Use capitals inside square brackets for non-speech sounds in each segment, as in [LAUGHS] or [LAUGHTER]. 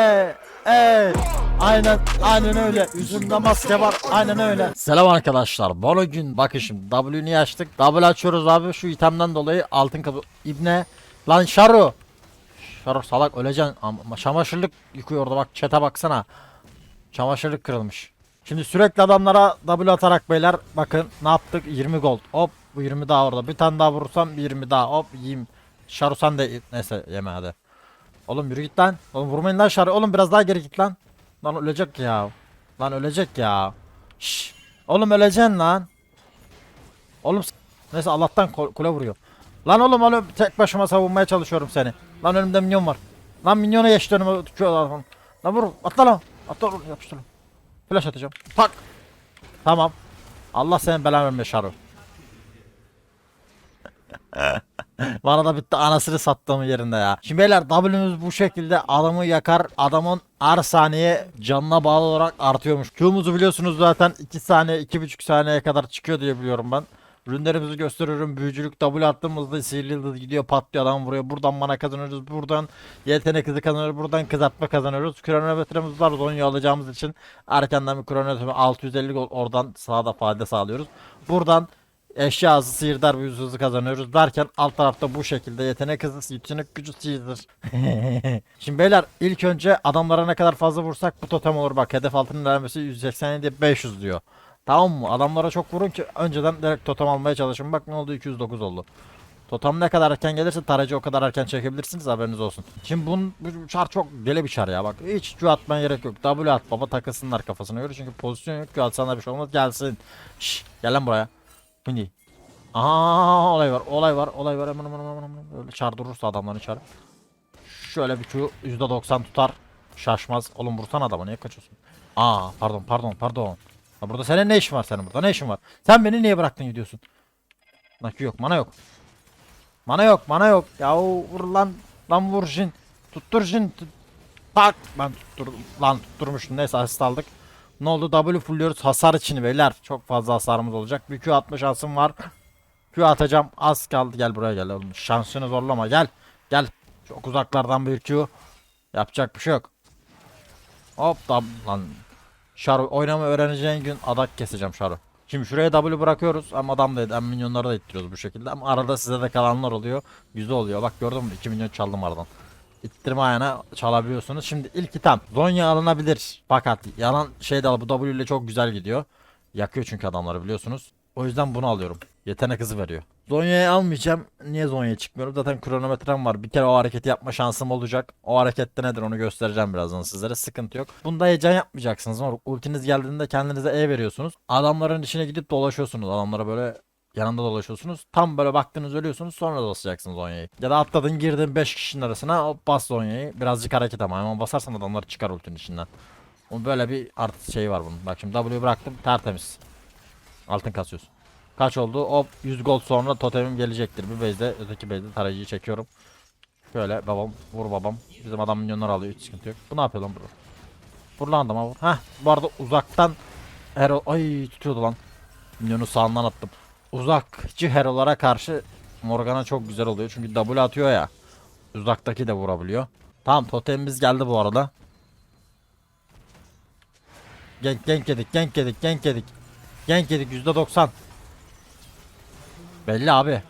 Eee. Aynen, aynen öyle. Yüzümde maske var. Aynen öyle. Selam arkadaşlar. Bolu gün bakın şimdi W'ni açtık. W açıyoruz abi şu itemden dolayı altın kapı. İbne. Lan Şaru. Şaru salak öleceksin. Ama çamaşırlık yıkıyor orada bak çete baksana. Çamaşırlık kırılmış. Şimdi sürekli adamlara W atarak beyler bakın ne yaptık 20 gold. Hop bu 20 daha orada. Bir tane daha vurursam 20 daha. Hop yiyeyim. Şaru sen de neyse yeme hadi. Oğlum yürü git lan. Oğlum vurmayın lan Şaru. Oğlum biraz daha geri git lan. Lan ölecek ya. Lan ölecek ya. Şş. Oğlum öleceksin lan. Oğlum neyse Allah'tan kule vuruyor. Lan oğlum oğlum tek başıma savunmaya çalışıyorum seni. Lan önümde minyon var. Lan minyona geçti önüme lan. Vur atla lan. Atla oğlum yapıştır. lan. Flash atacağım. Tak. Tamam. Allah senin belanı verme Şaru. [LAUGHS] Bana da bitti anasını sattığım yerinde ya. Şimdi beyler W'muz bu şekilde adamı yakar. Adamın her saniye canına bağlı olarak artıyormuş. Q'muzu biliyorsunuz zaten 2 saniye 2,5 saniyeye kadar çıkıyor diye biliyorum ben. Ürünlerimizi gösteriyorum. Büyücülük W attığımızda sihirli yıldız gidiyor patlıyor adam vuruyor. Buradan mana kazanıyoruz. Buradan yetenek hızı kazanıyoruz. Buradan kızartma kazanıyoruz. Kronometremiz var. Zonya alacağımız için erkenden bir kronometre 650 gol oradan sağda fayda sağlıyoruz. Buradan eşya hızı, sihirdar büyüsü hızı kazanıyoruz derken alt tarafta bu şekilde yetenek hızı, yetenek gücü sihirdir. [LAUGHS] Şimdi beyler ilk önce adamlara ne kadar fazla vursak bu totem olur bak hedef altının ilerlemesi 187 500 diyor. Tamam mı? Adamlara çok vurun ki önceden direkt totem almaya çalışın. Bak ne oldu 209 oldu. Totem ne kadar erken gelirse tarayıcı o kadar erken çekebilirsiniz haberiniz olsun. Şimdi bunun bu çar çok deli bir çar ya bak. Hiç Q atmaya gerek yok. W at baba takılsınlar kafasına göre çünkü pozisyon yok. Q atsana bir şey olmaz gelsin. Şşş gel lan buraya. Şimdi. Aa olay var olay var olay var hemen hemen hemen hemen. Öyle çar durursa adamların çarı. Şöyle bir Q %90 tutar. Şaşmaz. Oğlum vursana adamı niye kaçıyorsun? Aa pardon pardon pardon. Ha burada senin ne işin var senin burada ne işin var? Sen beni niye bıraktın gidiyorsun? Q yok mana yok. Mana yok mana yok. Ya vur lan. Lan vur Jin. Tuttur Jin. Tak. Ben tuttur lan tutturmuştum. Neyse asist aldık. Ne oldu? W fullüyoruz hasar için beyler. Çok fazla hasarımız olacak. Bir Q atma şansım var. Q atacağım. Az kaldı. Gel buraya gel oğlum. Şansını zorlama. Gel. Gel. Çok uzaklardan bir Q. Yapacak bir şey yok. Hop da lan. Şaru oynamayı öğreneceğin gün adak keseceğim Şaru. Şimdi şuraya W bırakıyoruz ama adam da hem minyonları da ittiriyoruz bu şekilde ama arada size de kalanlar oluyor. Güzel oluyor. Bak gördün mü 2 milyon çaldım aradan. İttirme ayağına çalabiliyorsunuz. Şimdi ilk item Zonya alınabilir. Fakat yalan şey de bu W ile çok güzel gidiyor. Yakıyor çünkü adamları biliyorsunuz. O yüzden bunu alıyorum. Yetenek hızı veriyor. Zonya'yı almayacağım. Niye Zonya'ya çıkmıyorum? Zaten kronometrem var. Bir kere o hareketi yapma şansım olacak. O harekette nedir onu göstereceğim birazdan sizlere. Sıkıntı yok. Bunda heyecan yapmayacaksınız. Ultiniz geldiğinde kendinize E veriyorsunuz. Adamların içine gidip dolaşıyorsunuz. Adamlara böyle yanında dolaşıyorsunuz. Tam böyle baktınız ölüyorsunuz sonra basacaksınız Zonya'yı. Ya da atladın girdin 5 kişinin arasına hop bas Zonya'yı. Birazcık hareket ama hemen basarsan adamlar çıkar ultinin içinden. O böyle bir artı şey var bunun. Bak şimdi W bıraktım tertemiz. Altın kasıyorsun. Kaç oldu? Hop 100 gold sonra totemim gelecektir. Bir bezde öteki bezde tarayıcıyı çekiyorum. Şöyle babam vur babam. Bizim adam milyonlar alıyor hiç sıkıntı yok. Bu ne yapıyor lan bro? Vur lan adama vur. Heh bu arada uzaktan hero ay tutuyordu lan. Milyonu sağından attım. Uzakçı herolara karşı Morgana çok güzel oluyor. Çünkü W atıyor ya. Uzaktaki de vurabiliyor. Tamam totemimiz geldi bu arada. Genk genk yedik genk yedik genk yedik. Genk yedik %90. Belli abi.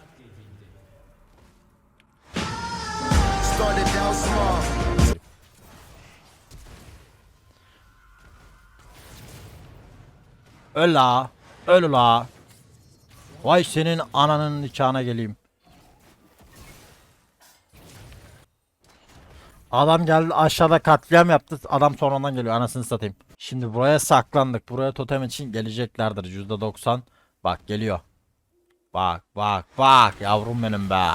Öl la. Öl la. Vay senin ananın nikahına geleyim. Adam geldi aşağıda katliam yaptı. Adam sonradan geliyor anasını satayım. Şimdi buraya saklandık. Buraya totem için geleceklerdir %90. Bak geliyor. Bak bak bak yavrum benim be.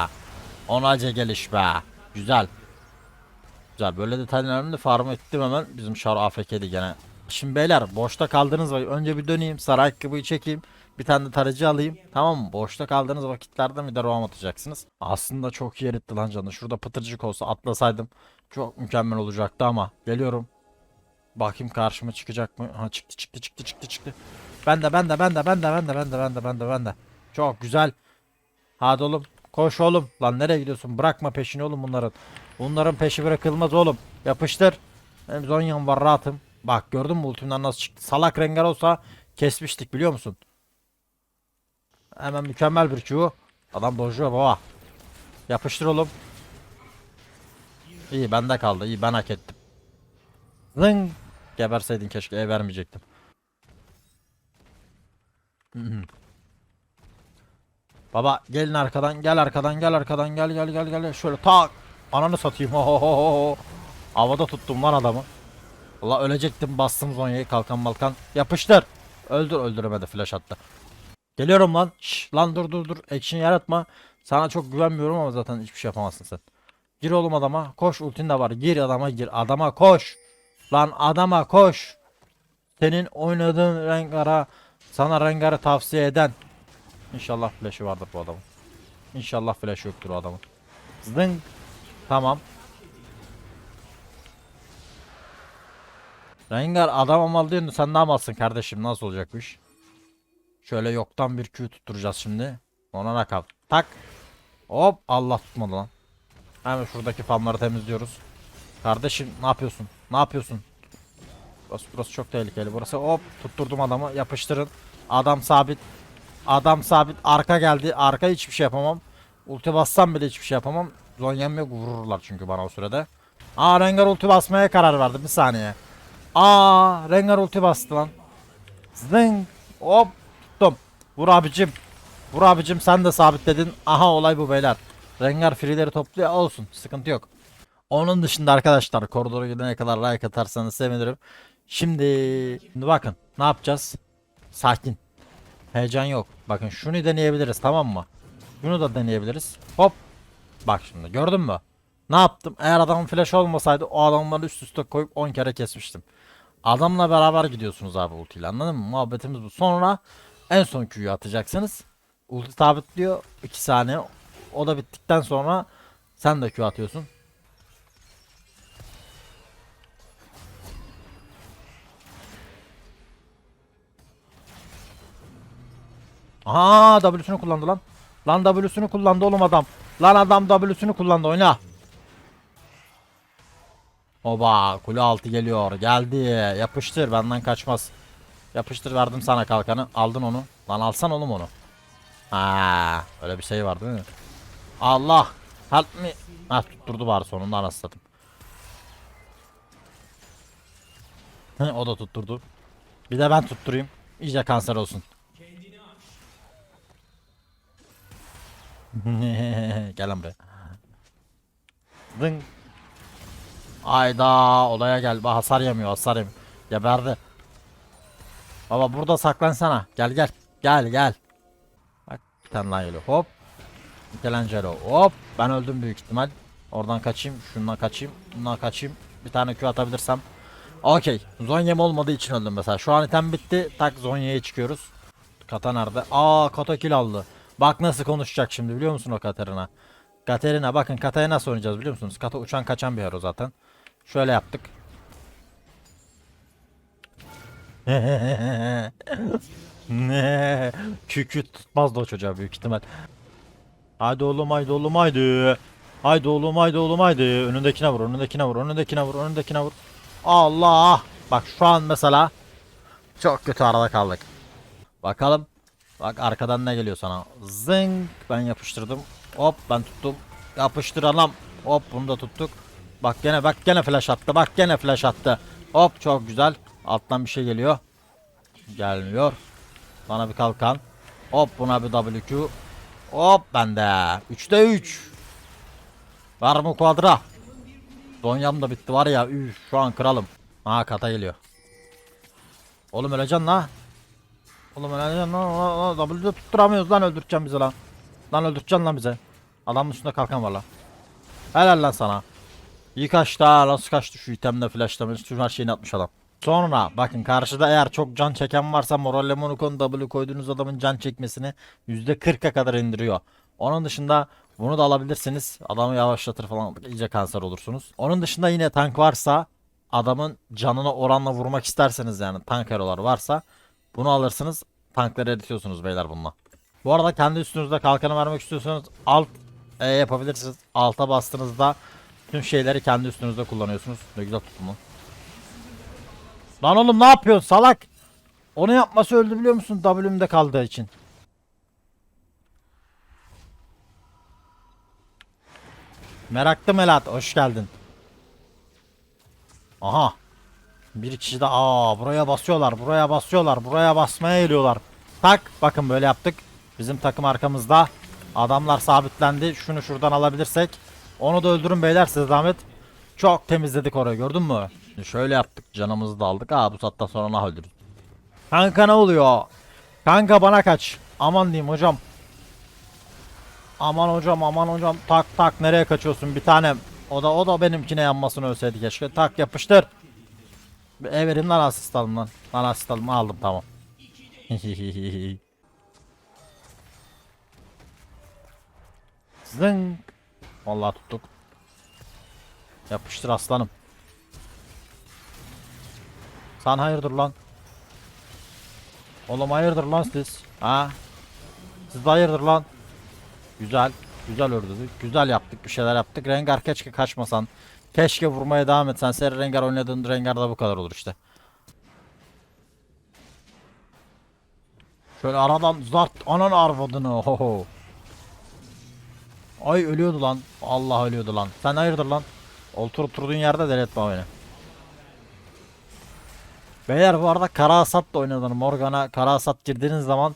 Onaca geliş be. Güzel. Güzel böyle detaylarını da farm ettim hemen. Bizim şar AFK'di gene. Şimdi beyler boşta kaldığınız vakit önce bir döneyim sarı ayakkabıyı çekeyim. Bir tane de tarayıcı alayım. Tamam mı? Boşta kaldığınız vakitlerde bir de roam atacaksınız. Aslında çok iyi eritti lan canı. Şurada pıtırcık olsa atlasaydım çok mükemmel olacaktı ama geliyorum. Bakayım karşıma çıkacak mı? Ha çıktı çıktı çıktı çıktı çıktı. Ben de ben de ben de ben de ben de ben de ben de ben de ben de. Çok güzel. Hadi oğlum koş oğlum. Lan nereye gidiyorsun? Bırakma peşini oğlum bunların. Bunların peşi bırakılmaz oğlum. Yapıştır. Benim Zonya'm var rahatım. Bak gördün mü ultimden nasıl çıktı. Salak Rengar olsa kesmiştik biliyor musun? Hemen mükemmel bir Q. Adam bozuyor baba. Yapıştır oğlum. İyi bende kaldı. İyi ben hak ettim. Zing. Geberseydin keşke ev vermeyecektim. [LAUGHS] Baba gelin arkadan gel arkadan gel arkadan gel gel gel gel şöyle tak ananı satayım [LAUGHS] Ohohoho. havada tuttum lan adamı Allah ölecektim bastım zonyayı kalkan malkan yapıştır öldür öldüremedi flash attı geliyorum lan. Şş, lan dur dur dur. Action yaratma. Sana çok güvenmiyorum ama zaten hiçbir şey yapamazsın sen. Gir oğlum adama. Koş ultin de var. Gir adama gir. Adama koş. Lan adama koş. Senin oynadığın Rengar'a sana Rengar'ı tavsiye eden. İnşallah flash'ı vardır bu adamın. İnşallah flash yoktur o adamın. Zing. Tamam. Rengar adam amal diyorsun sen ne yapamazsın kardeşim? Nasıl olacak bu iş? Şöyle yoktan bir Q tutturacağız şimdi. Ona nakal. Tak. Hop Allah tutmadı lan. Hemen şuradaki farmları temizliyoruz. Kardeşim ne yapıyorsun? Ne yapıyorsun? Burası, burası çok tehlikeli. Burası hop tutturdum adamı yapıştırın. Adam sabit. Adam sabit. Arka geldi. Arka hiçbir şey yapamam. Ulti bassam bile hiçbir şey yapamam. Zonyem yok vururlar çünkü bana o sürede. Aa Rengar ulti basmaya karar verdi. Bir saniye. Aa Rengar ulti bastı lan. Zing. Hop. Vur abicim. Vur abicim sen de sabitledin. Aha olay bu beyler. Rengar free'leri topluyor olsun. Sıkıntı yok. Onun dışında arkadaşlar koridora gidene kadar like atarsanız sevinirim. Şimdi, şimdi bakın ne yapacağız? Sakin. Heyecan yok. Bakın şunu deneyebiliriz tamam mı? Bunu da deneyebiliriz. Hop. Bak şimdi gördün mü? Ne yaptım? Eğer adamın flash olmasaydı o adamları üst üste koyup 10 kere kesmiştim. Adamla beraber gidiyorsunuz abi ultiyle anladın mı? Muhabbetimiz bu. Sonra en son Q'yu atacaksınız. Ulti sabitliyor 2 saniye. O da bittikten sonra sen de Q atıyorsun. Aha W'sünü kullandı lan. Lan W'sünü kullandı oğlum adam. Lan adam W'sünü kullandı oyna. Oba kule altı geliyor. Geldi. Yapıştır benden kaçmaz. Yapıştır verdim sana kalkanı. Aldın onu. Lan alsan oğlum onu. Ha, öyle bir şey var değil mi? Allah. Help me. Ha tutturdu bari sonunda anasını o da tutturdu. Bir de ben tutturayım. İyice kanser olsun. [LAUGHS] gel lan buraya. Dın. Ayda olaya gel. Bak hasar yemiyor hasar yemiyor. Geberdi. Baba burada saklansana. Gel gel. Gel gel. Bak bir tane daha geliyor. Hop. Michelangelo. Hop. Ben öldüm büyük ihtimal. Oradan kaçayım. Şundan kaçayım. Bundan kaçayım. Bir tane Q atabilirsem. Okey. Zonya'm olmadığı için öldüm mesela. Şu an item bitti. Tak Zonya'ya çıkıyoruz. Kata nerede? Aa Kata kill aldı. Bak nasıl konuşacak şimdi biliyor musun o Katarina? Katerina bakın Kata'ya nasıl oynayacağız biliyor musunuz? Kata uçan kaçan bir hero zaten. Şöyle yaptık. Ne? [LAUGHS] Kükü tutmazdı o çocuğa büyük ihtimal. Haydi oğlum haydi oğlum haydi. Haydi oğlum haydi oğlum haydi. Önündekine vur önündekine vur önündekine vur önündekine vur. Allah. Bak şu an mesela çok kötü arada kaldık. Bakalım. Bak arkadan ne geliyor sana? Zing. Ben yapıştırdım. Hop ben tuttum. Yapıştır anam. Hop bunu da tuttuk. Bak gene bak gene flash attı. Bak gene flash attı. Hop çok güzel. Alttan bir şey geliyor. Gelmiyor. Bana bir kalkan. Hop buna bir WQ. Hop bende. 3'te 3. Var mı kuadra? Donyam da bitti var ya. Üf, şu an kralım. Aha kata geliyor. Oğlum öleceksin la. Oğlum öleceksin lan. W'de tutturamıyoruz lan öldürteceksin bizi lan. Lan öldürteceksin lan bize. Adamın üstünde kalkan var lan. Helal lan sana. İyi kaçtı ha. Nasıl kaçtı şu itemle flashla. Her şeyini atmış adam. Sonra bakın karşıda eğer çok can çeken varsa Moral Lemonukon W koyduğunuz adamın can çekmesini %40'a kadar indiriyor. Onun dışında bunu da alabilirsiniz. Adamı yavaşlatır falan iyice kanser olursunuz. Onun dışında yine tank varsa adamın canına oranla vurmak isterseniz yani tank hero'lar varsa bunu alırsınız. Tankları eritiyorsunuz beyler bununla. Bu arada kendi üstünüzde kalkanı vermek istiyorsanız alt E yapabilirsiniz. Alta bastığınızda tüm şeyleri kendi üstünüzde kullanıyorsunuz. Ne güzel tutun lan. Oğlum ne yapıyorsun salak? Onu yapması öldü biliyor musun W'mde kaldığı için. Meraklı Melat hoş geldin. Aha. Bir kişi de aa buraya basıyorlar buraya basıyorlar buraya basmaya geliyorlar. Tak bakın böyle yaptık. Bizim takım arkamızda. Adamlar sabitlendi. Şunu şuradan alabilirsek. Onu da öldürün beyler size zahmet. Çok temizledik orayı gördün mü? Şimdi şöyle yaptık canımızı da aldık. Aa bu saatten sonra ne öldürürüz. Kanka ne oluyor? Kanka bana kaç. Aman diyeyim hocam. Aman hocam aman hocam tak tak nereye kaçıyorsun bir tanem. O da o da benimkine yanmasını ölseydi keşke. Tak yapıştır. E verin lan asist alın lan. Lan asist alın aldım tamam. [LAUGHS] Zınk. Vallahi tuttuk. Yapıştır aslanım. Sen hayırdır lan? Oğlum hayırdır lan siz? Ha? Siz de hayırdır lan? Güzel. Güzel ördüdük. Güzel yaptık. Bir şeyler yaptık. Rengar keşke kaçmasan. Keşke vurmaya devam etsen. Sen Rengar oynadığın Rengar'da bu kadar olur işte. Şöyle aradan zart anan arvadını. Hoho. Ay ölüyordu lan. Allah ölüyordu lan. Sen hayırdır lan? Otur oturduğun yerde deletme beni. Beyler bu arada kara hasat da oynadın. Morgan'a kara hasat girdiğiniz zaman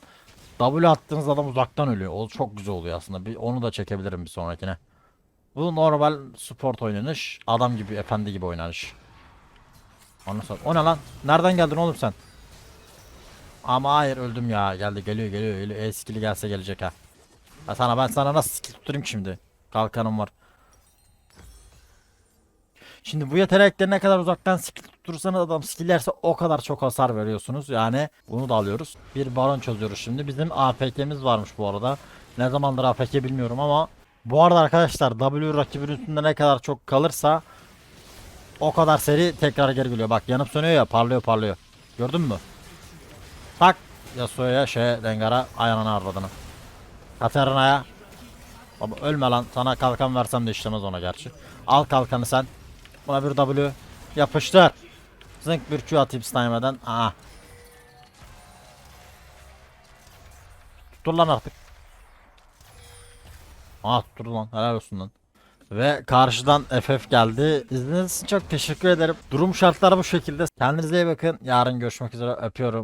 W attığınız adam uzaktan ölüyor. O çok güzel oluyor aslında. Bir, onu da çekebilirim bir sonrakine. Bu normal sport oynanış. Adam gibi, efendi gibi oynanış. Anlasın. O ne lan? Nereden geldin oğlum sen? Ama hayır öldüm ya. Geldi geliyor geliyor. geliyor. E skill'i gelse gelecek ha. Ha sana ben sana nasıl skill tutturayım şimdi? Kalkanım var. Şimdi bu yetenekleri ne kadar uzaktan skill tutturursanız adam skillerse o kadar çok hasar veriyorsunuz. Yani bunu da alıyoruz. Bir baron çözüyoruz şimdi. Bizim APK'miz varmış bu arada. Ne zamandır APK bilmiyorum ama bu arada arkadaşlar W rakibin üstünde ne kadar çok kalırsa o kadar seri tekrar geri geliyor. Bak yanıp sönüyor ya parlıyor parlıyor. Gördün mü? Tak Yasuo'ya şey Rengar'a ayağına arvadını. Katarina'ya Baba ölme lan sana kalkan versem de işlemez ona gerçi. Al kalkanı sen. Buna bir W yapıştır. Zınk bir Q atayım Steinma'dan. Aa. Dur lan artık. Aa dur lan helal olsun lan. Ve karşıdan FF geldi. İzlediğiniz için çok teşekkür ederim. Durum şartları bu şekilde. Kendinize iyi bakın. Yarın görüşmek üzere. Öpüyorum.